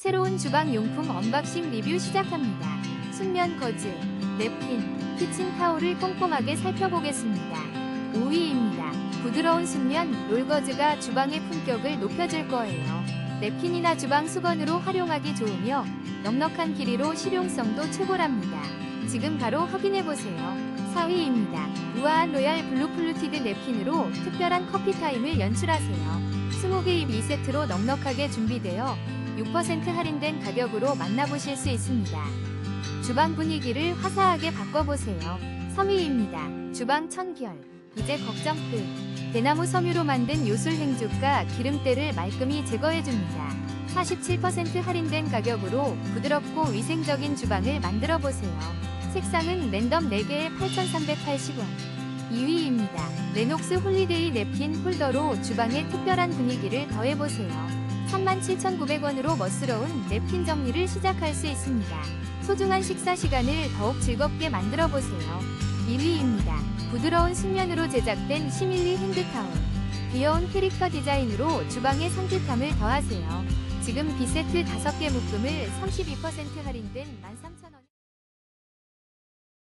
새로운 주방 용품 언박싱 리뷰 시작합니다. 순면 거즈, 냅킨, 키친타올을 꼼꼼하게 살펴보겠습니다. 5위입니다. 부드러운 순면 롤거즈가 주방의 품격을 높여줄 거예요. 냅킨이나 주방 수건으로 활용하기 좋으며 넉넉한 길이로 실용성도 최고랍니다. 지금 바로 확인해보세요. 4위입니다. 우아한 로얄 블루 플루티드 냅킨으로 특별한 커피 타임을 연출하세요. 20개의 2세트로 넉넉하게 준비되어 6% 할인된 가격으로 만나보실 수 있습니다. 주방 분위기를 화사하게 바꿔보세요. 3위입니다. 주방 청결. 이제 걱정 끝. 대나무 섬유로 만든 요술 행주가 기름때를 말끔히 제거해줍니다. 47% 할인된 가격으로 부드럽고 위생적인 주방을 만들어 보세요. 색상은 랜덤 4개에 8,380원. 2위입니다. 레녹스 홀리데이 냅킨 홀더로 주방에 특별한 분위기를 더해보세요. 37,900원으로 멋스러운 냅킨 정리를 시작할 수 있습니다. 소중한 식사 시간을 더욱 즐겁게 만들어 보세요. 1위입니다. 부드러운 순면으로 제작된 시밀리 핸드타올. 귀여운 캐릭터 디자인으로 주방의 상쾌함을 더하세요. 지금 B세트 5개 묶음을 32% 할인된 13,000원.